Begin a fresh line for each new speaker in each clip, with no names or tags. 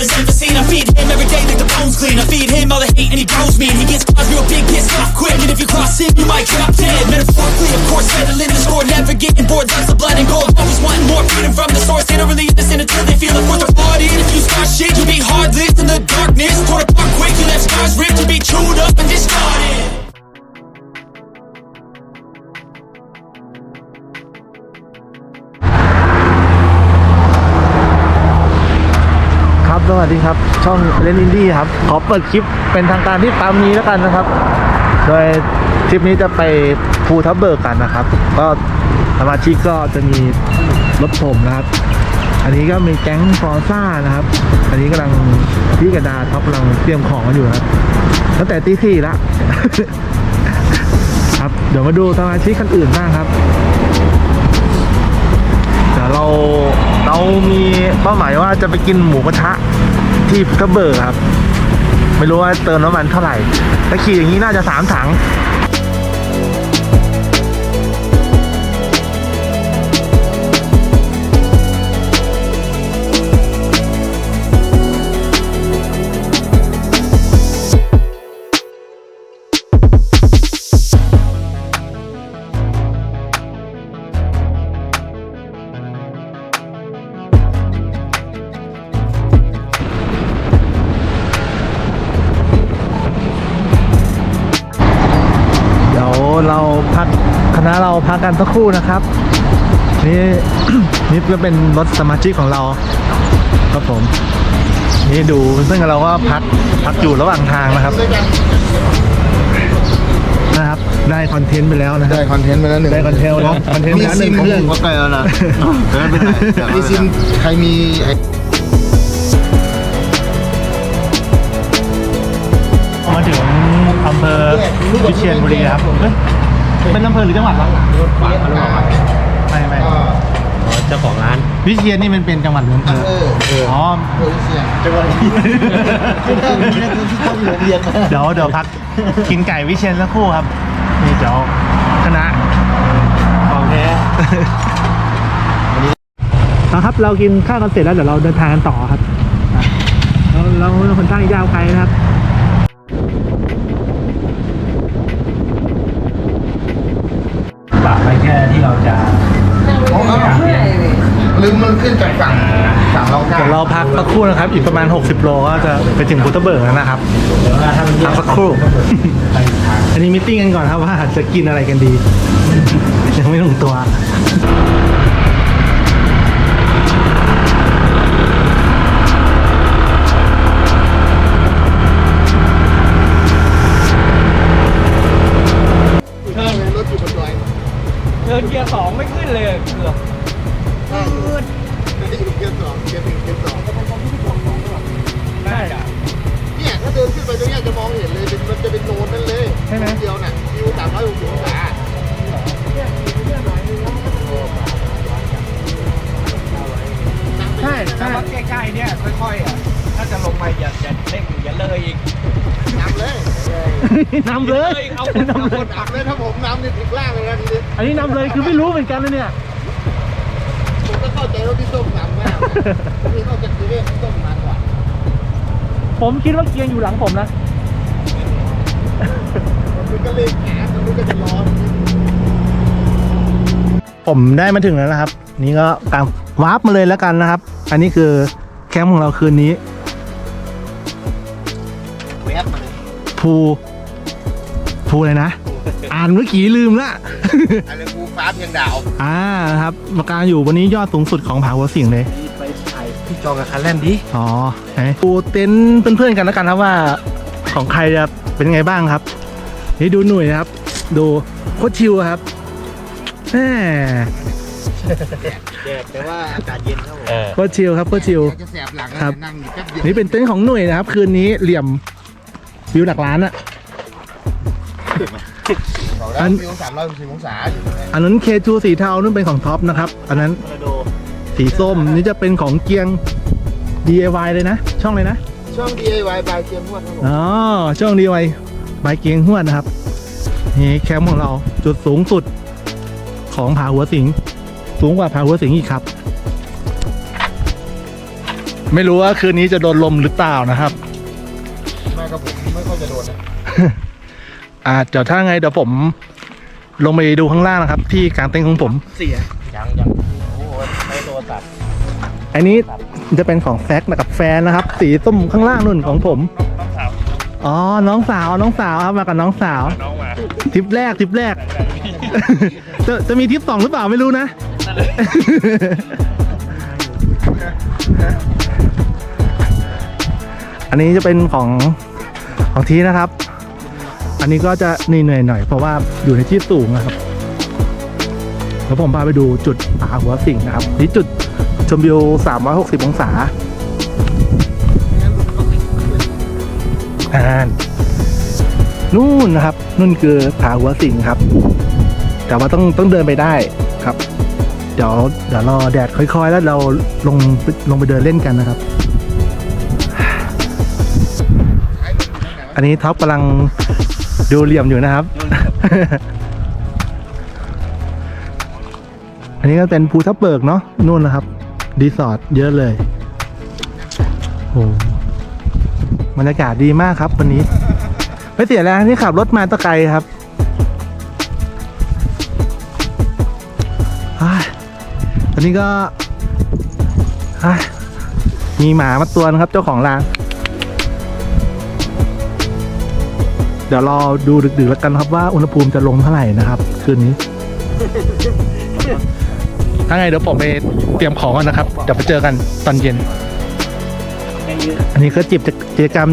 has ever seen. I feed him every day like the bones clean. I feed him all the hate and he grows me. And he gets cause real big, gets off quick. And if you cross him, you might drop dead. Metaphorically, of course, settling the score, never getting bored. Lots of blood and gold. Always wanting more freedom from the source. They don't really listen
ช่องเล่นอินดี้ครับ ขอเปิดคลิปเป็นทางการที่ตามนี้แล้วกันนะครับ โดยทริปนี้จะไปภูทับเบิกกันนะครับ ก็สมาชิกก็จะมีรถผมนะครับ อันนี้ก็มีแก๊งฟอร์ซ่านะครับ อันนี้กำลังพี่กระดาท็อปกำลังเตรียมของกันอยู่ครับตั้งแต่ตีสี่ละครับเดี๋ยวมาดูสมาชิกคนอื่นบ้างครับเดี๋ยวเราเรามีเป้าหมายว่าจะไปกินหมูกระทะ ที่ก็เบิกครับ ไม่รู้ว่าเติมน้ำมันเท่าไหร่ถ้าขี่อย่างนี้น่าจะสามถัง กกันสักครู่นะครับ นี่นี่ก็เป็นรถสมาชิกของเราครับผม นี่ดูซึ่งเราก็พักพักอยู่ระหว่างทางนะครับนะครับ ได้คอนเทนต์ไปแล้วนะครั
ได้
บ
คอนเทนต์ไปแล้วหนึ่ง
ได้คอนเทนต์แล้วคอนเทนต์ไปแล้วหนึ่ง
มีซิม
เรื่อง
ก็ไกลแล้วนะไม่เป็นไรมีซิมใครมีไอ้
มาถึงอำเภอวิเชียรบุรีครับ เฮ้ยเป็นอำเภอหรือจังหวัดวะไม่ไม่
เจ้าของร้าน
วิเชียรนี่มันเป็นจังหวัดหรืออำเภอ
เออเออ
อ๋อ
โพลิเซียน
จังหวัด
ที่นั่นคือที่เขาอยู่เรียนมา
เดี๋ยวเดี๋ยวพักกินไก่วิเชียนสักครู่ครับนี่เดี๋ยวคณะของแท้นะครับ เรากินข้าวกันเสร็จแล้วเดี๋ยวเราเดินทางกันต่อครับ เราเราคนทางยาวไกลนะครับ
ลืมมันขึ้นจากฝั่งฝั่งเราข้า
เดี๋ยวเราพักสักครู่นะครับ อีกประมาณ 60 โลก็จะไปถึงพุทธเบิกแล้วนะครับพักสักครู่ อันนี้มิทติ้งกันก่อนครับว่าจะกินอะไรกันดี ยังไม่ลงตัว
รถอยู่บนดอย
เดินเกียร์สองไม่ขึ้นเลยเกือบ
นำเลย
เอา
คนเอาคน
นำเลยถ้าผมนำนี่ถึงล่างเลยนะทีนี้
อันนี้นำเลยคือไม่รู้เหมือนกันนะเนี่ย
ผมก็เข้าใจว่าพี่ส้มนำมากพี่เข้าใจคือเรื่องพี่ส้มมากกว่า
ผมคิดว่าเกียงอยู่หลังผมนะ
มันก็เลยแขนมันก็จะร้อน
ผมได้มาถึงแล้วนะครับ นี่ก็ตามวาร์ปมาเลยแล้วกันนะครับ อันนี้คือแคมป์ของเราคืนนี้
แวบมาเลย
ภู ภูอะไรนะ อ่านเมื่อกี้ลืมละ
อะไรกูฟ้าเพียงดาว
อ่านะครับมาการอยู่วันนี้ยอดสูงสุดของผาหัวสิงเลย
ไปถ่ายพี่จองกับคันแลนดี
อ๋อไหนดูเต็นท์เพื่อนๆกันแล้วกันครับว่า ของใครจะเป็นไงบ้างครับนี่ดูหน่วยนะครับ ดูโคตรชิวอะครับแหม
แดดแต่ว่าอากาศเย็นครับผม
โคตรชิวครับโคตรชิว
จะแสบหลัง
ครับ
นั่งอยู่แป๊บเดียว
นี่เป็นเต็นท์ของหน่วยนะครับ คืนนี้เหลี่ยมวิวหลักล้านอะ
บอกแล้ว
อัน
วิวสามร้อยหกสิบองศาอยู่เนี่ย
อันนั้นเคจูสีเทานั่นเป็นของท็อปนะครับ อันนั้นสีส้มนี่จะเป็นของเกียง DIY เลยนะ ช่องเลยนะ
ช่อง DIY บายเกมพวดครับผม
อ๋อช่อง DIY บายเกียงหวดนะครับนี่แคมป์ของเราจุดสูงสุดของผาหัวสิง สูงกว่าผาหัวสิงอีกครับ ไม่รู้ว่าคืนนี้จะโดนลมหรือเปล่านะครับ
แม่กับผมไม่ค่อยจะโดนนะ
อ่าเดี๋ยวถ้าไงเดี๋ยวผมลงไปดูข้างล่างนะครับ ที่กลางเต็นท์ของผม
เสีย
ยังยังโอ้โหใช้โทรศัพท์
อันนี้จะเป็นของแซกกับแฟนนะครับ สีส้มข้างล่างนุ่นของผม
น้องสาว
อ๋อ น้องสาว น้องสาวครับมากับน้องสาว
น้องมา
ทริปแรกทริปแรก จะจะมีทริปสองหรือเปล่าไม่รู้นะ อันนี้จะเป็นของของทีนะครับ อันนี้ก็จะเหนื่อยๆหน่อย เพราะว่าอยู่ในที่สูงนะครับแล้วผมพาไปดูจุดผาหัวสิงนะครับที่จุดชมวิว 360 องศาอ่านู่นนะครับนู่นคือผาหัวสิงครับ แต่ว่าต้องต้องเดินไปได้ครับ เดี๋ยวเดี๋ยวรอแดดค่อยๆ แล้วเราลงลงไปเดินเล่นกันนะครับ อันนี้ท็อปกำลังดูเหลี่ยมอยู่นะครับ อันนี้ก็เป็นภูทับเบิกเนาะนู่นนะครับรีสอร์ทเยอะเลยโอ้บรรยากาศดีมากครับวันนี้ ไม่เสียแรงที่ขับรถมาตะไกลครับอ้าตอนนี้ก็ มีหมามาตัวนะครับเจ้าของร้าน เดี๋ยวรอดูดึกๆแล้วกันครับว่าอุณหภูมิจะลงเท่าไหร่นะครับ คืนนี้ถ้าไงเดี๋ยวผมไปเตรียมของก่อนนะครับเดี๋ยวไปเจอกันตอนเย็น อันนี้ก็จิบกิจกรรม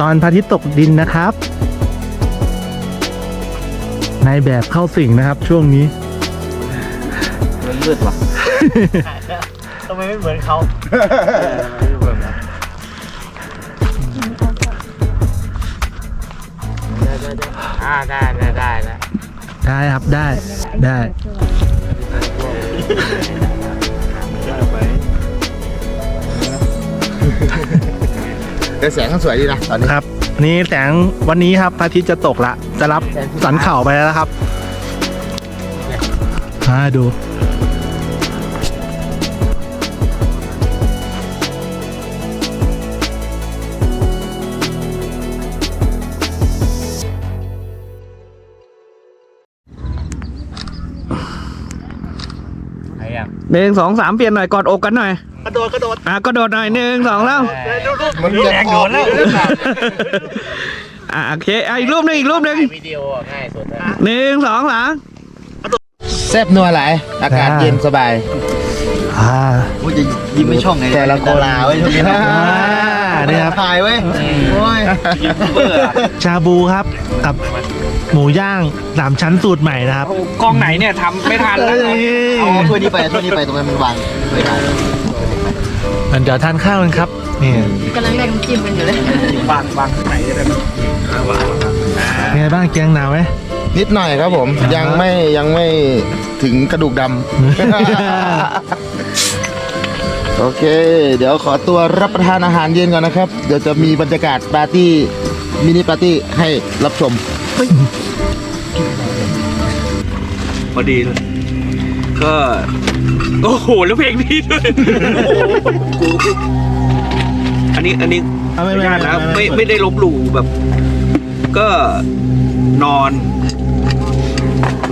ตอนพระอาทิตย์ตกดินนะครับในแบบเข้าสิ่งนะครับช่วงนี้
มันมืดว่ะ
ทำไมไม่เหมือนเขา
อ่าได้ได้ได้แล้ว
ได้ครับได้ได้
แต่แสงก็สวยดีนะตอนนี้
ครับอันนี้แสงวันนี้ครับพระอาทิตย์จะตกละ จะรับสันเข่าไปแล้วนะครับมาดู
หนอะ
หนึ่งสองสามเปลี่ยนหน่อยกอดอกกันหน่อย
กระโดดกระโดด
อะกระโดดหน่อยหนึ่งสองแล้ว
มันจะแรงโดนแล้ว
อะโอเคอะอีกรูปหนึ่งอีกรูปหนึ่ง
วิดีโอง่ายสุด
หนึ่งสองสาม
แซบนัวหลาย อากาศเย็นสบาย
อ่า
ยิ้มไม่ช่องไงแต่ละคนลาไว้ทุกทีนะ
อ่านี่ครับ
ถ่ายไว้โอ้ย
ชาบูครับกับ หมูย่างสามชั้นสูตรใหม่นะครับ
กล้องไหนเนี่ยทำไม่ทันแล้ว
เอาถ้วยนี้ไปถ้วยนี้ไปตรงนั้นมันวางถ้วยได้
มันเดี๋ยวทานข้าวกันครับนี่
กำลังแบ่งน้ำจิ้มกันอยู่เลย
บางบางไหนจะได้แบบ
เป็นไงบ้างแกงหนาวไหม
นิดหน่อยครับผม ยังไม่ยังไม่ถึงกระดูกดำ โอเค เดี๋ยวขอตัวรับประทานอาหารเย็นก่อนนะครับ เดี๋ยวจะมีบรรยากาศปาร์ตี้มินิปาร์ตี้ให้รับชม
พอดีเลยก็ โอ้โห แล้วเพลงนี้ด้วยกูอันนี้อันนี้
เอาไม่
ไม่
ไม่
ใช่
ไม่
ไม่
ไม่
ไม่ได้ลบหลู่แบบ ก็นอน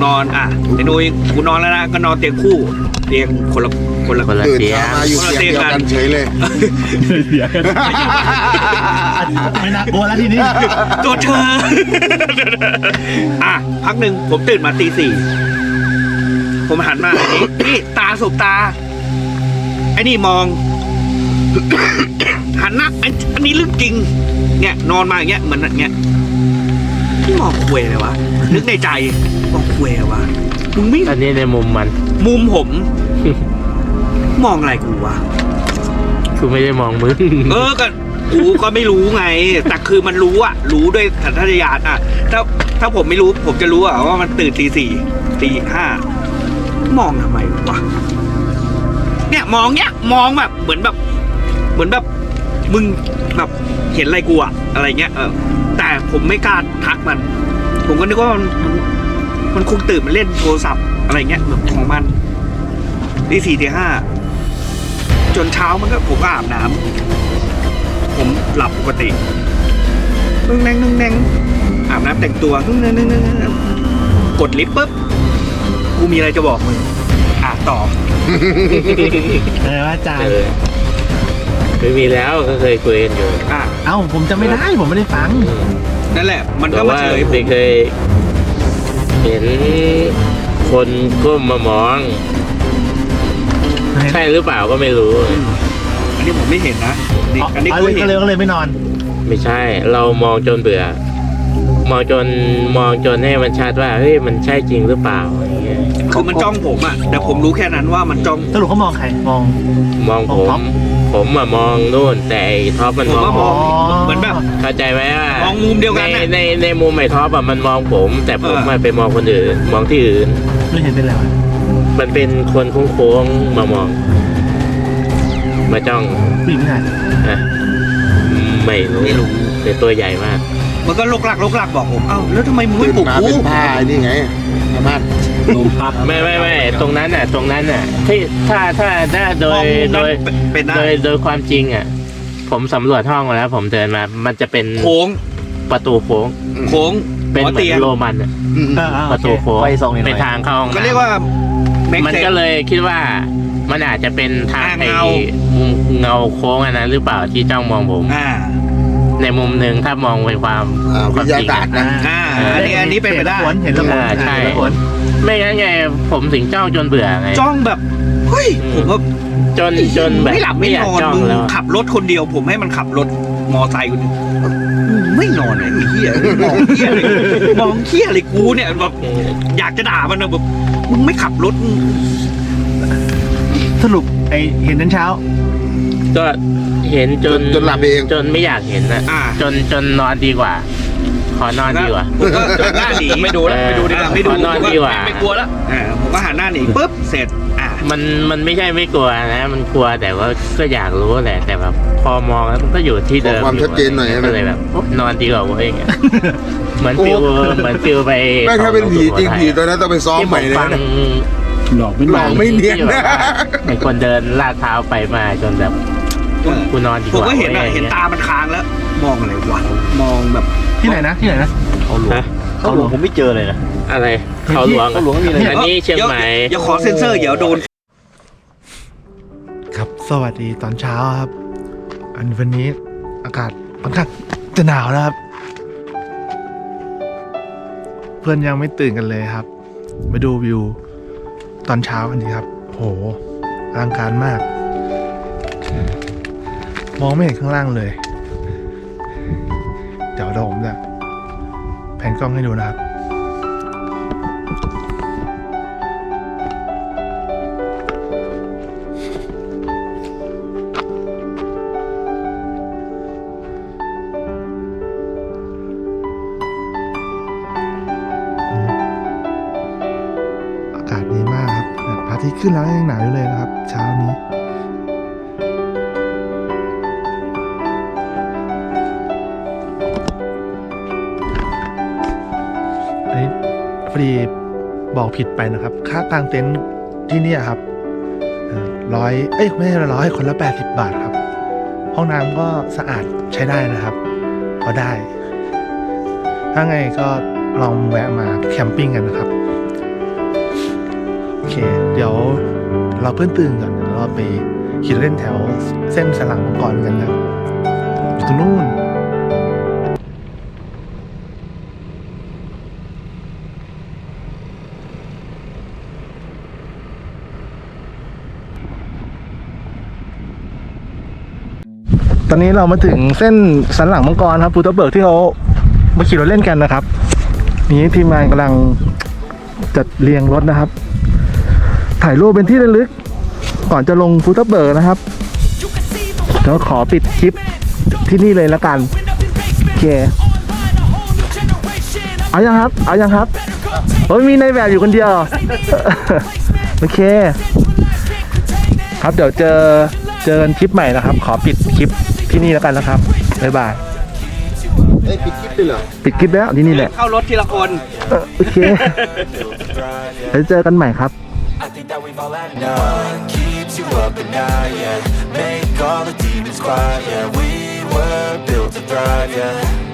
นอนอะไอ้นุ้ยกูนอนแล้วนะก็นอนเตียงคู่ เตียงคนละคนละคนละ
ตื่น
เตียง
เช้ามาอยู่เตียงเดียวกันเฉยเลย
ไม่น่ากลัวแล้วทีนี้
ตัวเธอ อะพักหนึ่งผมตื่นมาตีสี่ผมหันมาอันนี้นี่ตาสบตา ไอ้นี่มอง หันหน้าอันอันนี้เรื่องจริง เนี่ย นอนมาอย่างเงี้ยเหมือนอย่างเงี้ย มองคุยเลยวะนึกในใจมองคุยเลยวะมึงไม่
อันนี้ในมุมมัน
มุมผม มองอะไรกูวะ
คือไม่ได้มองมึง
เออก็กูก็ไม่รู้ไง แต่คือมันรู้อะรู้ด้วยสัญชาตญาณอะถ้าถ้าผมไม่รู้ ผมจะรู้อะว่ามันตื่นตีสี่ตีห้ามองทำไมวะเนี่ยมองเนี้ยมองแบบเหมือนแบบ เหมือนแบบมึงแบบเห็นอะไรกูอะอะไรเงี้ยเออ แต่ผมไม่กล้าทักมัน ผมก็นึกว่ามันมันมันคงตื่นมาเล่นโทรศัพท์อะไรเงี้ยแบบของมันตีสี่ตีห้าจนเช้ามันก็ผมก็อาบน้ำผมหลับปกตินึ่งแนงนึ่งแนงอาบน้ำแต่งตัวนึ่งแนงนึ่งแนงนึ่งแนงกดลิฟต์ปุ๊บกูมีอะไรจะบอกมึงอะต่อ
เอออาจาร
เอ
ย์
อคือมีแล้วก็เคยคุยกันอยู่
อะ
เอ้าผมจะไม่ได้ผมไม่ได้ฟัง
นั่นแหละ มัน
แต่
ก็มา
ว่า
เฉลยผ
ไม่
ม
เคย เห็นคนก้มมามอง ใช่หรือเปล่าก็ไม่รู้
อันนี้ผมไม่เห็นนะนี่อันนี้
อ๋อ
กู
เลย
เห็
ก็
น
เลยก็เลยไม่นอน
ไม่ใช่ เรามองจนเบื่อ มองจนมองจนให้มันชัดว่าเฮ้ยมันใช่จริงหรือเปล่าอย่างเงี้ย
คือมันจ้องผมอะแต่ผมรู้แค่นั้นว่ามันจ้อง
สรุปเขามองใครมอง
มองผม
มองท็อป
ผมอะมองนู่นแต่ไอ้ท็อปมัน
ผม
มอง
ว่ามอง
อ๋อ
เหมือนแบบ
เข้าใจไหมว่าม
องมุมเดียวกัน
ใน
น่ะ
ในในมุมไอ้ท็อปอะมันมองผม แต่ผม
เออ
อะไปมองคนอื่นมองที่อื่น
ไม่เห็นเป็นไรวะ
มันเป็นคนโค้งๆมามอง มาจ้อง
ผู้หญิงผู้ชาย
อะไม่รู้
ไม่รู้
แต่ตัวใหญ่มาก
มันก็ลกหลักลกหลักบอกผมเอ้าแล้วทำไมมึงไม่
ตื่น
ปลุก
มา
กู
เป็นผ้าไอ้นี่ไงสามารถ
ไม่ไม่ไม่ตรงนั้นน่ะ ตรงนั้นน่ะที่ถ้าถ้าถ้าโด
มอง
ย
มุม
โด
นั้น
ย
เป็นได้
โดยโดยความจริงอะ ผมสำรวจห้องมาแล้ว ผมเดินมา มันจะเป็น
โค้ง
ประตูโค้ง
โค้ง
เป็น
หัว
เหมือ
เตียง
นโรมันอะ
อืม
อ่าอ่า
ประตูโค้ง
ไฟส่องหน่อย
เป็นทางเข้าห้อง
ก็
น้ำ
เรียกว่า make
มัน
sense
ก็เลยคิดว่ามันอาจจะเป็นทาง
อ่า
ไอ้
เงา
เงาโค้งอันนั้นหรือเปล่าที่จ้องมองผม
อ่า
ในมุมหนึ่งถ้ามองเป็นความ
อ่า
ควา
วิ
ม
ทยา
จริง
ศาสต
อะ
ร์นะ
อ่าอันนี้อันนี้เป็นไปได้
เห็นแล้วผล
อ่าใช่
เห็นแล้วผล
ไม่งั้นไงผมถึงจ้องจนเบื่อไง
จ้องแบบเฮ้ยผมว่า
จนจนแบบ
ไม่หลับไม่
อยานก
อน
จ้อง
มึง
แล้ว
ขับรถคนเดียว ผมให้มันขับรถมอไซค์คนหนึงมึงไม่นอนเลยไอ้เหี้ยมองเหี้ยเลยมองเหี้ยเลยกูเนี่ยแบบอยากจะด่ามันนะแบบมึงไม่ขับรถมึง
สรุปไอเห็นนั้นเช้า
ก็เห็นจน
จนหลับเอง
จนไม่อยากเห็นนะ
อ่า
จนจนนอนดีกว่า ขอนอนดีกว่า
ผมก็หันหน้าหนีไม่ดูแล้วไม่ดูดีกว่าไม่ดู
ขอนอนดีกว่า
ไม่กลัวแล้วอ่าผมก็หันหน้าหนีปุ๊บเสร็จอ่า
มันมันไม่ใช่ไม่กลัวนะ มันกลัวแต่ว่าก็อยากรู้แหละแต่แบบพอมองแล้วมันก็อยู่ที่เดิม
ขอความชัดเจนหน่อยใช่ไหม
ก็เลยแบบนอนดีกว่าเว้ยอย่างเงี้ยเหมือนฟิวเหมือนฟิวไป
แม่งถ้าเป็นผีจริงผีตัวนั้นต้องไปซ้อม
ที่
ให
ผ
ม่
ม
เลย
ฟัง
นะ หลอกไม่เนียน
ที่แบบ
นะ
ว่าเป็นคนเดินลาดเท้าไปมาจนแบบ กูนอนดีก
ผม
ว่า
ก็เห็น
ว้
อะ
ย
เห็น
อย่างงี้ย
ตามันค้างแล้ว มองอะไรวะมองแบบ
ที่ไหนนะ ที่ไหนนะ
ฮะ
เขาหลวงผมไม่เจอเลยนะ
อะไรเขาหลวง
เขาหลวงมีอะไร
อันนี้เชียงใหม่
เดี๋ยวขอเซ็นเซอร์เดี๋ยวโดน
ครับสวัสดีตอนเช้าครับ อันวันนี้อากาศค่อนข้างจะหนาวนะครับ เพื่อนยังไม่ตื่นกันเลยครับมาดูวิวตอนเช้ากันดีครับ โหอลังการมาก มองไม่เห็นข้างล่างเลย เดี๋ยวเดี๋ยวผมจะแผนกล้องให้ดูนะครับ พอดีบอกผิดไปนะครับ ค่ากางเต็นท์ที่เนี่ยครับร้อยเอ้ยไม่ใช่ร้อยคนละ 80 บาทครับ ห้องน้ำก็สะอาดใช้ได้นะครับพอได้ ถ้าไงก็ลองแวะมาแคมปิ้งกันนะครับ โอเค เดี๋ยวเราเพื่อนตื่นก่อนเดี๋ยวเราไปขี่เล่นแถวเส้นสลังมังกรกันครับอยู่ตรงนู้น ตอนนี้เรามาถึงเส้นสันหลังมังกรครับปูตะเบิกที่เขามาขี่รถเล่นกันนะครับ นี้ทีมงานกำลังจัดเรียงรถนะครับ ถ่ายรูปเป็นที่ระลึก ก่อนจะลงฟูทับเบิร์กนะครับเดี๋ยวขอปิดคลิปที่นี่เลยละกันโอเคเอายังครับ เอายังครับโอ้ยมีในแบบอยู่คนเดียว โอเค ครับเดี๋ยวเจอเจอกันคลิปใหม่นะครับ ขอปิดคลิป ที่นี่แล้วกันนะครับบ๊ายบาย
เอ้ยปิดคลิปเลยเหรอ
ปิดคลิปแล้วที่นี่แหละ
เข้ารถทีละคน
เออโอเคแล้วเจอกันใหม่ครับ
I think that
we've all had enough. Keeps you up at night, yeah. Make all the demons quiet, yeah. We were built to thrive, yeah.